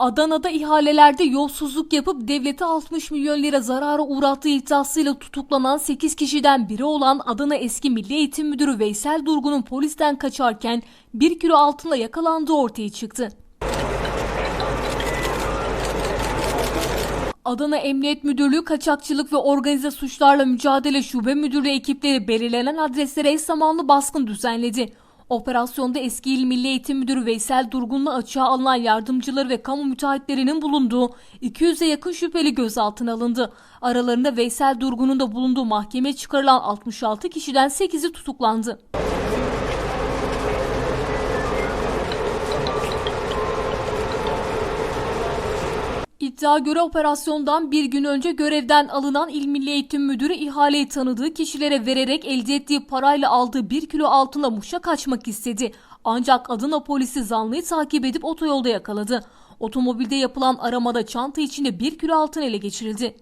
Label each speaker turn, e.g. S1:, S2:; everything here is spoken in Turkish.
S1: Adana'da ihalelerde yolsuzluk yapıp devlete 60 milyon lira zarara uğrattığı iddiasıyla tutuklanan 8 kişiden biri olan Adana eski Milli Eğitim Müdürü Veysel Durgun'un polisten kaçarken 1 kilo altınla yakalandığı ortaya çıktı. Adana Emniyet Müdürlüğü Kaçakçılık ve Organize Suçlarla Mücadele Şube Müdürlüğü ekipleri belirlenen adreslere eş zamanlı baskın düzenledi. Operasyonda eski İl Milli Eğitim Müdürü Veysel Durgun'la açığa alınan yardımcıları ve kamu müteahhitlerinin bulunduğu 200'e yakın şüpheli gözaltına alındı. Aralarında Veysel Durgun'un da bulunduğu mahkemeye çıkarılan 66 kişiden 8'i tutuklandı. İddia göre operasyondan bir gün önce görevden alınan İl Milli Eğitim Müdürü ihaleyi tanıdığı kişilere vererek elde ettiği parayla aldığı bir kilo altınla Muş'a kaçmak istedi. Ancak Adana polisi zanlıyı takip edip otoyolda yakaladı. Otomobilde yapılan aramada çanta içinde bir kilo altın ele geçirildi.